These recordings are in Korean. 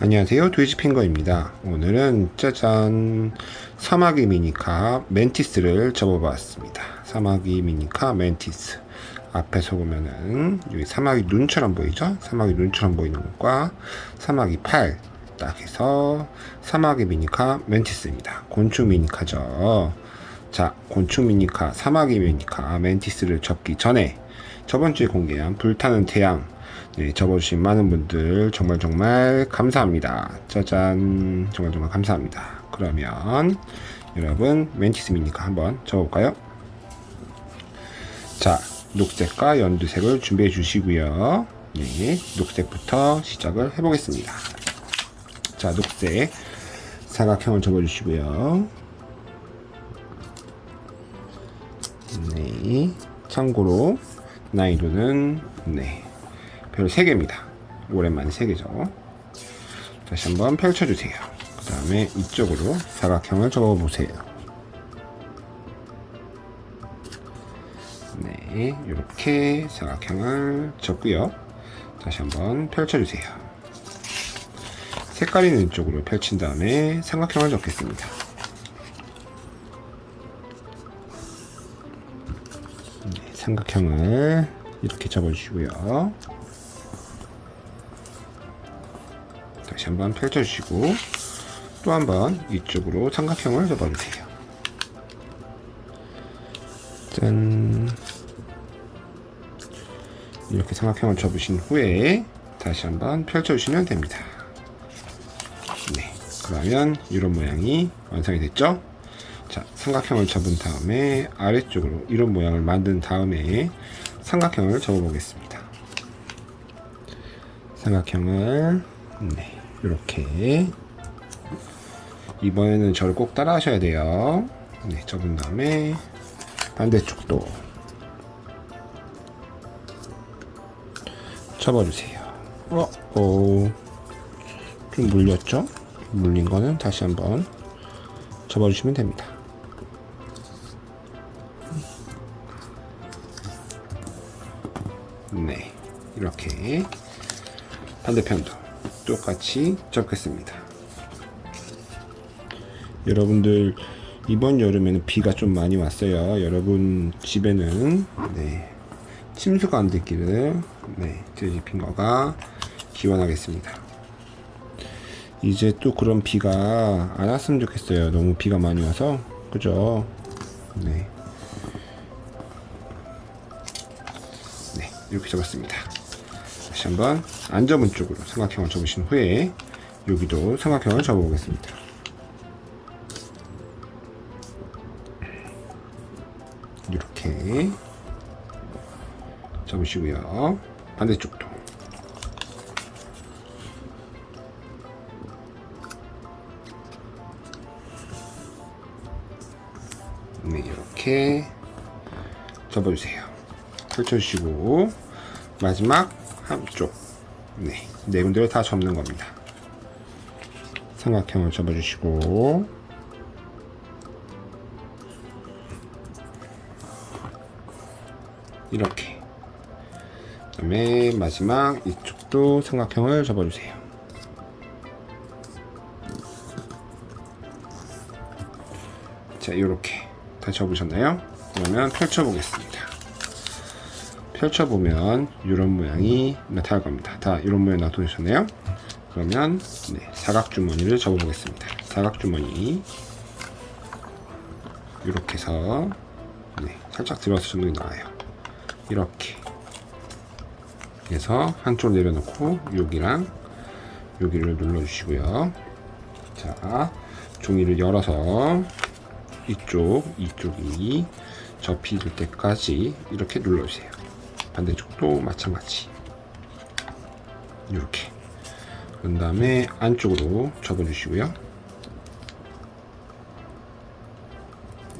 안녕하세요. 돼지핑거입니다. 오늘은 짜잔 사마귀 미니카 멘티스를 접어봤습니다. 사마귀 미니카 멘티스. 앞에서 보면은 여기 사마귀 눈처럼 보이죠? 사마귀 눈처럼 보이는 것과 사마귀 팔 딱 해서 사마귀 미니카 멘티스입니다. 곤충 미니카죠. 자 곤충 미니카 사마귀 미니카 멘티스를 접기 전에 저번주에 공개한 불타는 태양 네, 접어주신 많은 분들 정말 정말 감사합니다. 짜잔 정말 정말 감사합니다. 그러면 여러분 멘티스 미니카 한번 접어볼까요? 자 녹색과 연두색을 준비해 주시고요. 네, 녹색부터 시작을 해보겠습니다. 자 녹색 사각형을 접어주시고요. 네, 참고로 난이도는 네. 별 3개입니다. 오랜만에 3개죠. 다시 한번 펼쳐주세요. 그 다음에 이쪽으로 사각형을 접어보세요. 네, 이렇게 사각형을 접고요. 다시 한번 펼쳐주세요. 색깔 있는 쪽으로 펼친 다음에 삼각형을 접겠습니다. 네, 삼각형을 이렇게 접어주시고요. 다시 한번 펼쳐주시고 또 한번 이쪽으로 삼각형을 접어주세요. 짠 이렇게 삼각형을 접으신 후에 다시 한번 펼쳐주시면 됩니다. 네, 그러면 이런 모양이 완성이 됐죠? 자, 삼각형을 접은 다음에 아래쪽으로 이런 모양을 만든 다음에 삼각형을 접어보겠습니다. 삼각형을 네, 이렇게 이번에는 저를 꼭 따라 하셔야 돼요. 네, 접은 다음에 반대쪽도 접어주세요. 어, 어, 좀 물렸죠? 물린 거는 다시 한번 접어주시면 됩니다. 네, 이렇게 반대편도 똑같이 접겠습니다. 여러분들 이번 여름에는 비가 좀 많이 왔어요. 여러분 집에는 네, 침수가 안 됐기를 네, 저희 핑거가 기원하겠습니다. 이제 또 그런 비가 안 왔으면 좋겠어요. 너무 비가 많이 와서 그죠? 네. 네, 이렇게 접었습니다. 다시 한번 안 접은 쪽으로 삼각형을 접으신 후에 여기도 삼각형을 접어보겠습니다. 이렇게 접으시고요. 반대쪽도 네, 이렇게 접어주세요. 펼쳐주시고 마지막 한쪽 네, 네 군데를 다 접는 겁니다. 삼각형을 접어주시고 이렇게 그 다음에 마지막 이쪽도 삼각형을 접어주세요. 자, 이렇게 다 접으셨나요? 그러면 펼쳐보겠습니다. 펼쳐보면 이런 모양이 나타날 겁니다. 다 이런 모양 나타나셨나요? 그러면 네, 사각주머니를 접어보겠습니다. 사각주머니 이렇게 해서 네, 살짝 들어서 정도 나와요. 이렇게 해서 한쪽 내려놓고 여기랑 여기를 눌러주시고요. 자, 종이를 열어서 이쪽, 이쪽이 접힐 때까지 이렇게 눌러주세요. 반대쪽도 마찬가지. 이렇게. 그런 다음에 안쪽으로 접어주시고요.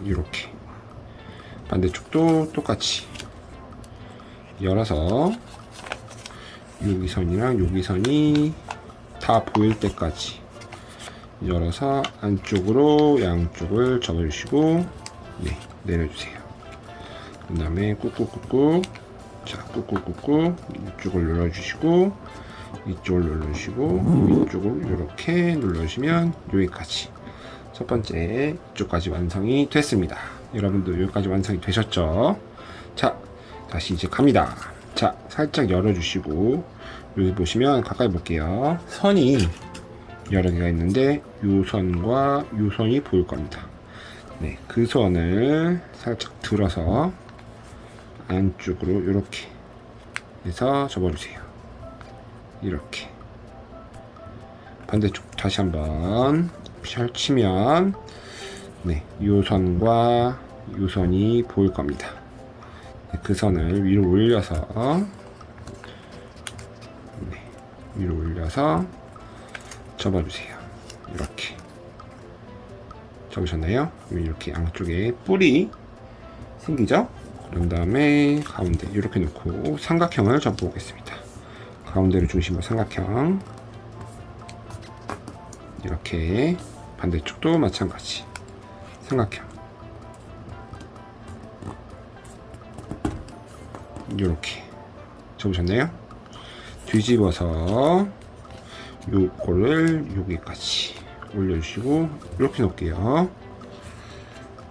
이렇게. 반대쪽도 똑같이 열어서 여기 선이랑 여기 선이 다 보일 때까지 열어서 안쪽으로 양쪽을 접어주시고 네, 내려주세요. 그 다음에 꾹꾹꾹꾹 자 꾹꾹꾹꾹 이쪽을 눌러주시고 이쪽을 눌러주시고 이쪽을 이렇게 눌러주시면 여기까지 첫 번째 이쪽까지 완성이 됐습니다. 여러분도 여기까지 완성이 되셨죠? 자, 다시 이제 갑니다. 자, 살짝 열어주시고 여기 보시면 가까이 볼게요. 선이 여러 개가 있는데 요 선과 요 선이 보일 겁니다. 네, 그 선을 살짝 들어서 안쪽으로 이렇게 해서 접어주세요. 이렇게 반대쪽 다시 한번 펼치면 네, 요 선과 요 선이 보일 겁니다. 네, 그 선을 위로 올려서 네, 위로 올려서 접어주세요. 이렇게 접으셨나요? 이렇게 양쪽에 뿔이 생기죠? 그런 다음에 가운데 이렇게 놓고 삼각형을 접어 보겠습니다. 가운데를 중심으로 삼각형. 이렇게 반대쪽도 마찬가지. 삼각형. 이렇게. 접으셨나요? 뒤집어서 요거를 여기까지 올려주시고 이렇게 놓을게요.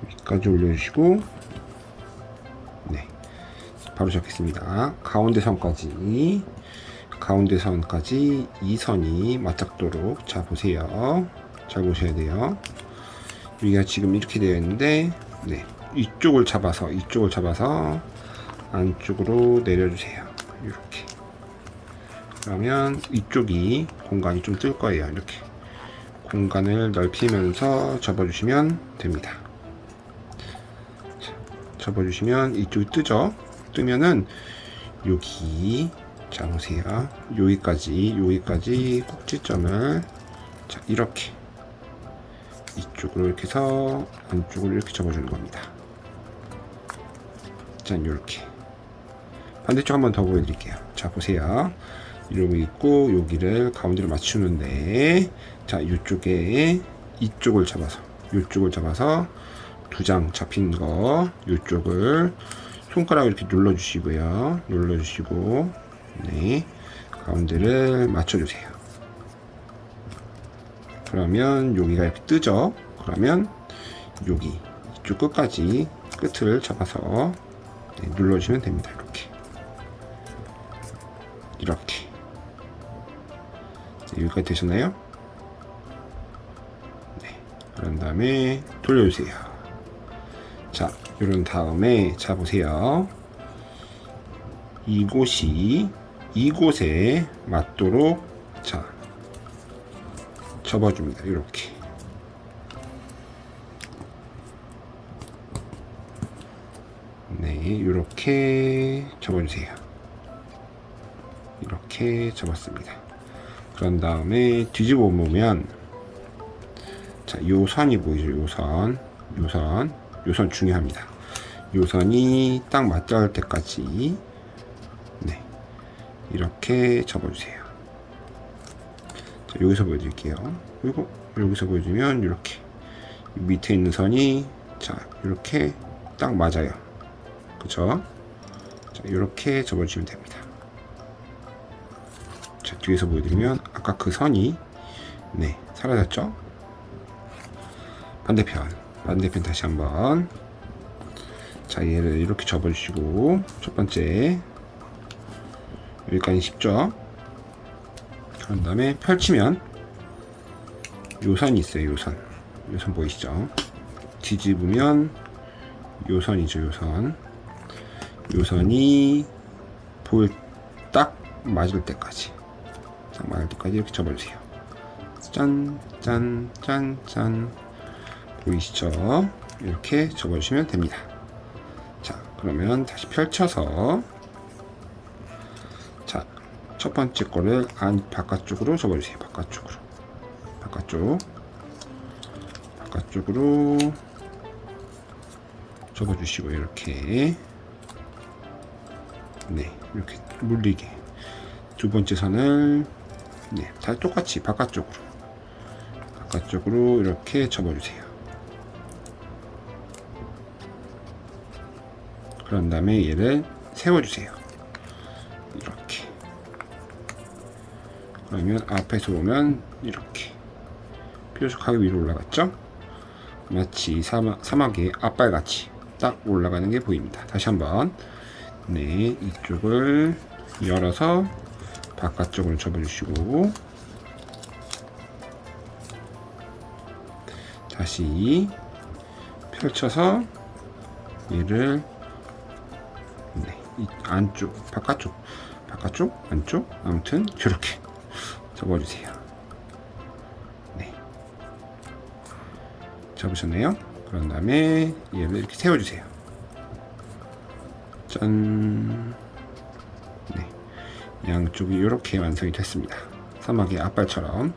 여기까지 올려주시고 네 바로 잡겠습니다. 가운데 선까지. 가운데 선까지 이 선이 맞잡도록 자 보세요. 잘 보셔야 돼요. 여기가 지금 이렇게 되어 있는데 네. 이쪽을 잡아서 이쪽을 잡아서 안쪽으로 내려주세요. 이렇게. 그러면 이쪽이 공간이 좀 뜰 거예요. 이렇게. 공간을 넓히면서 접어주시면 됩니다. 자, 접어주시면 이쪽이 뜨죠 뜨면은 여기 자 보세요 여기까지 여기까지 꼭지점을 자 이렇게 이쪽으로 이렇게 해서 안쪽으로 이렇게 접어주는 겁니다. 짠 이렇게. 반대쪽 한번 더 보여드릴게요. 자 보세요. 이러고 있고 여기를 가운데로 맞추는데 자 이쪽에 이쪽을 잡아서 이쪽을 잡아서 두 장 잡힌 거 이쪽을 손가락 이렇게 눌러 주시고요. 눌러 주시고 네 가운데를 맞춰 주세요. 그러면 여기가 이렇게 뜨죠? 그러면 여기 이쪽 끝까지 끝을 잡아서 네, 눌러주시면 됩니다. 이렇게. 이렇게. 네, 여기까지 되셨나요? 네. 그런 다음에 돌려주세요 자 이런 다음에 자 보세요. 이곳이 이곳에 맞도록 자 접어줍니다. 이렇게. 네 이렇게 접어주세요. 이렇게 접었습니다. 그런 다음에 뒤집어 보면 자, 요 선이 보이죠? 요 선, 요 선, 요선 중요합니다. 요 선이 딱 맞닿을 때까지 네 이렇게 접어주세요. 자, 여기서 보여드릴게요. 그리고 여기서 보여주면 이렇게 밑에 있는 선이 자 이렇게 딱 맞아요. 그쵸? 자, 이렇게 접어주시면 됩니다. 자, 뒤에서 보여드리면 아까 그 선이 네 사라졌죠? 반대편 반대편 다시 한번. 자 얘를 이렇게 접어주시고 첫 번째. 여기까지 쉽죠? 그런 다음에 펼치면 요선이 있어요 요선. 요선 보이시죠? 뒤집으면 요선이죠 요선. 요선이 보일 딱 맞을 때까지. 딱 맞을 때까지 이렇게 접어주세요. 짠 짠 짠 짠 보이시죠? 이렇게 접어주시면 됩니다. 자, 그러면 다시 펼쳐서 자, 첫 번째 거를 안 바깥쪽으로 접어주세요. 바깥쪽으로. 바깥쪽. 바깥쪽으로 접어주시고 이렇게 네 이렇게 물리게 두 번째 선을 네, 다 똑같이 바깥쪽으로 바깥쪽으로 이렇게 접어주세요. 그런 다음에 얘를 세워주세요. 이렇게. 그러면 앞에서 보면 이렇게 뾰족하게 위로 올라갔죠? 마치 사막, 사막의 앞발같이 딱 올라가는 게 보입니다. 다시 한번 네 이쪽을 열어서 바깥쪽으로 접어주시고 다시 펼쳐서 얘를 안쪽 바깥쪽 바깥쪽 안쪽 아무튼 이렇게 접어주세요. 네 접으셨네요. 그런 다음에 얘를 이렇게 세워주세요. 짠. 네. 양쪽이 이렇게 완성이 됐습니다. 사막의 앞발처럼.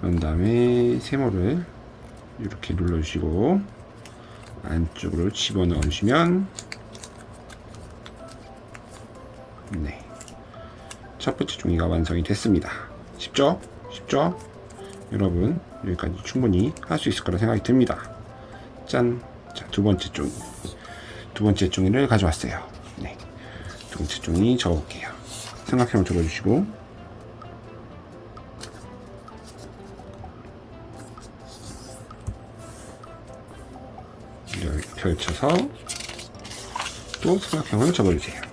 그런 다음에 세모를 이렇게 눌러주시고 안쪽으로 집어넣어 주시면 네. 첫 번째 종이가 완성이 됐습니다. 쉽죠? 쉽죠? 여러분 여기까지 충분히 할 수 있을 거라 생각이 듭니다. 짠. 자, 두 번째 종이. 두 번째 종이를 가져왔어요. 네. 두 번째 종이 적어볼게요. 삼각형을 적어주시고. 펼쳐서 또 삼각형을 접어주세요.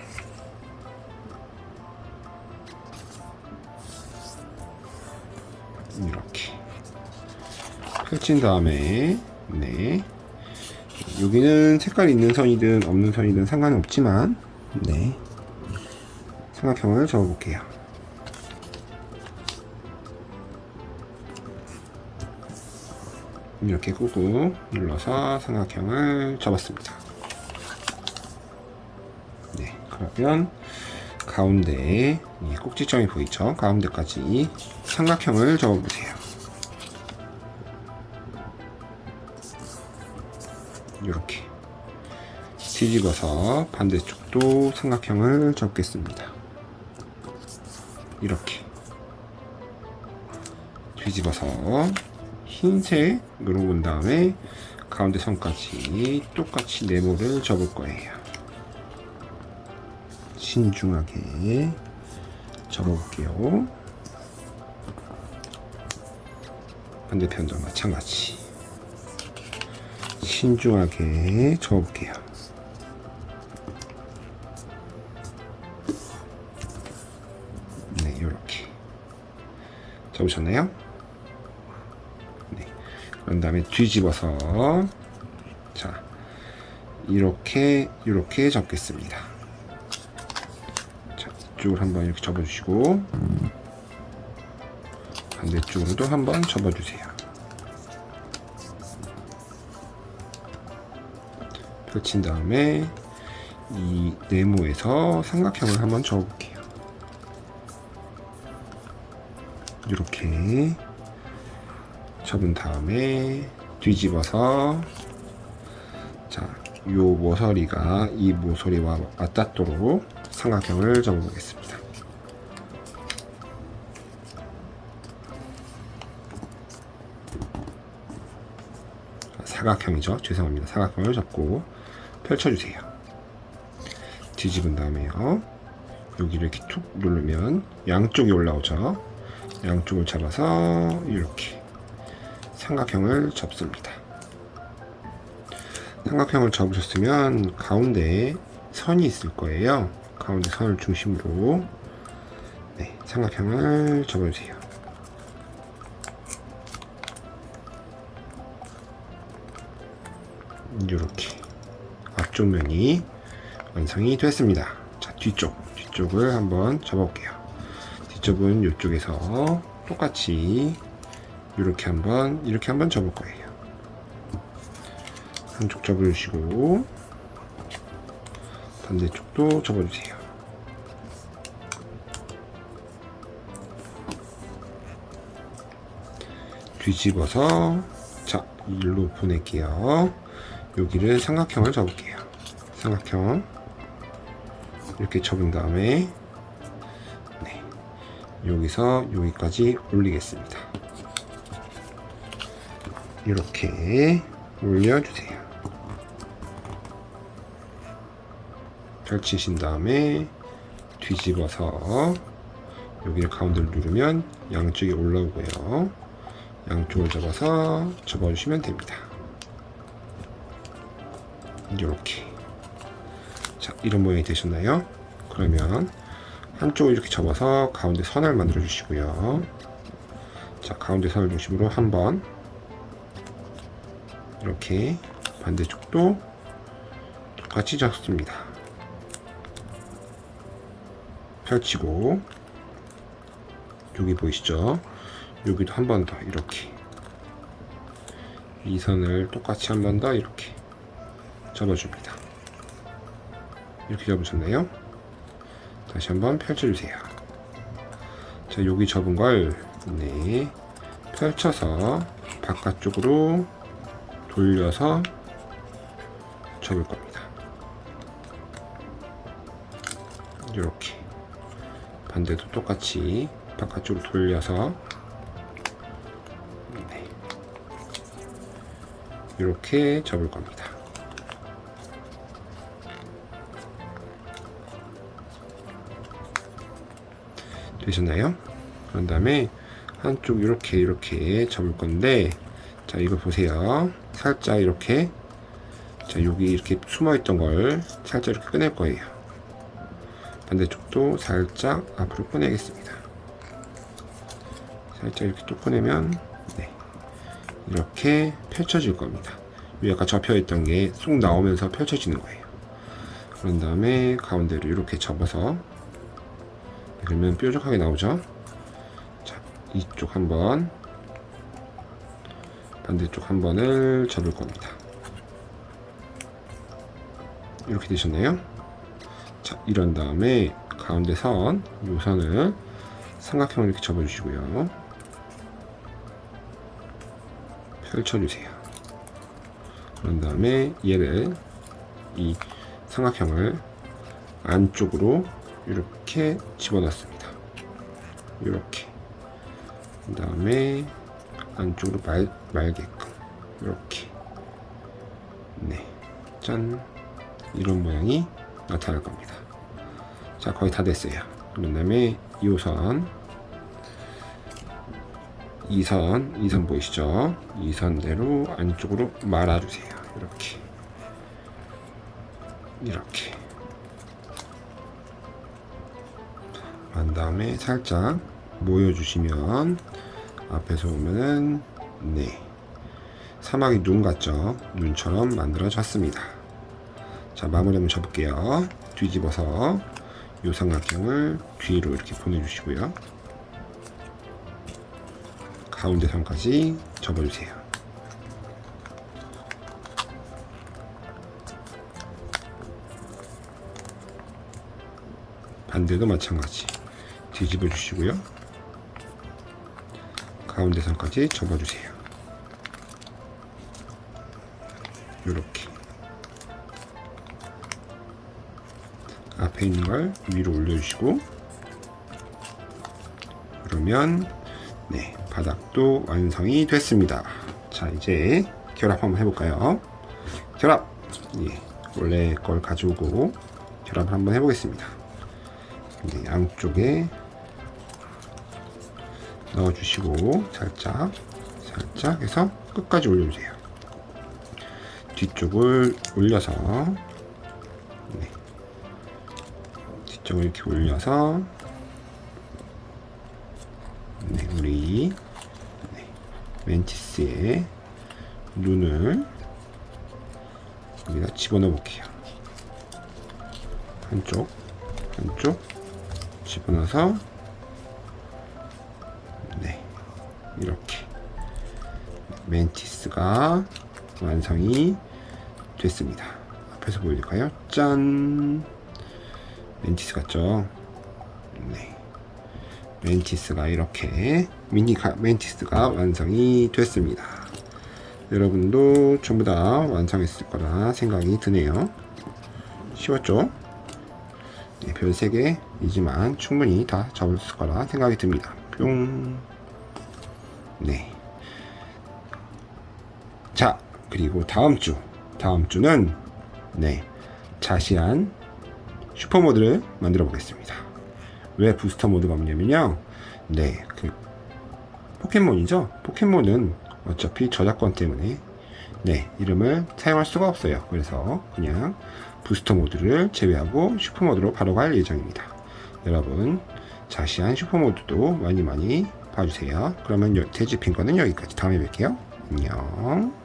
이렇게. 펼친 다음에 네. 여기는 색깔이 있는 선이든 없는 선이든 상관은 없지만 네. 삼각형을 접어볼게요. 이렇게 꾹꾹 눌러서 삼각형을 접었습니다. 네 그러면 가운데 이 꼭지점이 보이죠? 가운데까지 삼각형을 접어보세요 이렇게 뒤집어서 반대쪽도 삼각형을 접겠습니다. 이렇게 뒤집어서 흰색으로 본 다음에 가운데 선까지 똑같이 네모를 접을 거예요. 신중하게 접어볼게요. 반대편도 마찬가지. 신중하게 저어볼게요. 네, 이렇게 접으셨나요? 네. 그런 다음에 뒤집어서 자 이렇게 이렇게 접겠습니다. 자 이쪽을 한번 이렇게 접어주시고 반대쪽으로도 한번 접어주세요. 펼친 다음에 이 네모에서 삼각형을 한번 접어볼게요. 이렇게 접은 다음에 뒤집어서 자, 요 모서리가 이 모서리와 맞닿도록 삼각형을 접어보겠습니다. 사각형이죠. 죄송합니다. 사각형을 접고 펼쳐주세요. 뒤집은 다음에요. 여기를 이렇게 툭 누르면 양쪽이 올라오죠. 양쪽을 잡아서 이렇게 삼각형을 접습니다. 삼각형을 접으셨으면 가운데에 선이 있을 거예요. 가운데 선을 중심으로 네, 삼각형을 접어주세요. 이렇게 앞쪽 면이 완성이 됐습니다. 자, 뒤쪽, 뒤쪽을 한번 접어볼게요. 뒤쪽은 이쪽에서 똑같이 이렇게 한번, 이렇게 한번 접을 거예요. 한쪽 접어주시고, 반대쪽도 접어주세요. 뒤집어서, 자, 일로 보낼게요. 여기를 삼각형을 접을게요. 삼각형 이렇게 접은 다음에 네, 여기서 여기까지 올리겠습니다. 이렇게 올려주세요. 펼치신 다음에 뒤집어서 여기를 가운데를 누르면 양쪽이 올라오고요. 양쪽을 접어서 접어주시면 됩니다. 이렇게. 자, 이런 모양이 되셨나요? 그러면 한쪽을 이렇게 접어서 가운데 선을 만들어 주시고요. 자, 가운데 선을 중심으로 한번 이렇게 반대쪽도 똑같이 접습니다. 펼치고 여기 보이시죠? 여기도 한 번 더 이렇게 이 선을 똑같이 한 번 더 이렇게 접어줍니다. 이렇게 접으셨나요? 다시 한번 펼쳐주세요. 자, 여기 접은 걸 네, 펼쳐서 바깥쪽으로 돌려서 접을 겁니다. 이렇게 반대도 똑같이 바깥쪽으로 돌려서 네. 이렇게 접을 겁니다. 되셨나요? 그런 다음에 한쪽 이렇게 이렇게 접을 건데 자 이거 보세요 살짝 이렇게 자 여기 이렇게 숨어 있던 걸 살짝 이렇게 꺼낼 거예요 반대쪽도 살짝 앞으로 꺼내겠습니다 살짝 이렇게 또 꺼내면 네. 이렇게 펼쳐질 겁니다 여기 아까 접혀 있던 게쑥 나오면서 펼쳐지는 거예요 그런 다음에 가운데로 이렇게 접어서 그러면 뾰족하게 나오죠? 자 이쪽 한 번 반대쪽 한 번을 접을 겁니다. 이렇게 되셨나요? 자 이런 다음에 가운데 선, 요 선을 삼각형을 이렇게 접어 주시고요. 펼쳐 주세요. 그런 다음에 얘를 이 삼각형을 안쪽으로 이렇게 집어넣습니다. 이렇게. 그 다음에 안쪽으로 말, 말게끔. 이렇게. 네. 짠. 이런 모양이 나타날 겁니다. 자, 거의 다 됐어요. 그런 다음에 2호선. 2선, 2선 보이시죠? 2선대로 안쪽으로 말아주세요. 이렇게. 이렇게. 한 다음에 살짝 모여주시면 앞에서 보면은 네. 사막이 눈 같죠? 눈처럼 만들어졌습니다. 자 마무리 한번 접을게요. 뒤집어서 요 삼각형을 뒤로 이렇게 보내주시고요. 가운데 선까지 접어주세요. 반대도 마찬가지 뒤집어 주시고요. 가운데 선까지 접어 주세요. 이렇게 앞에 있는 걸 위로 올려주시고 그러면 네 바닥도 완성이 됐습니다. 자 이제 결합 한번 해볼까요? 결합 예, 원래 걸 가지고 결합을 한번 해보겠습니다. 네, 양쪽에 넣어주시고 살짝 살짝 해서 끝까지 올려주세요. 뒤쪽을 올려서 네. 뒤쪽을 이렇게 올려서 네, 우리 네, 멘티스의 눈을 여기다 집어넣어 볼게요. 한쪽 한쪽 집어넣어서 이렇게 멘티스가 완성이 됐습니다. 앞에서 보여드릴까요? 짠! 멘티스 같죠? 네. 멘티스가 이렇게 미니 가, 멘티스가 완성이 됐습니다. 여러분도 전부 다 완성했을 거라 생각이 드네요. 쉬웠죠? 네, 별 3개이지만 충분히 다 잡았을 거라 생각이 듭니다. 뿅. 네. 자, 그리고 다음 주, 다음 주는 네, 자세한 슈퍼 모드를 만들어 보겠습니다. 왜 부스터 모드가 없냐면요. 네, 그 포켓몬이죠. 포켓몬은 어차피 저작권 때문에 네, 이름을 사용할 수가 없어요. 그래서 그냥 부스터 모드를 제외하고 슈퍼 모드로 바로 갈 예정입니다. 여러분, 자세한 슈퍼 모드도 많이 많이 봐주세요. 그러면 돼지핑 거는 여기까지 다음에 뵐게요. 안녕.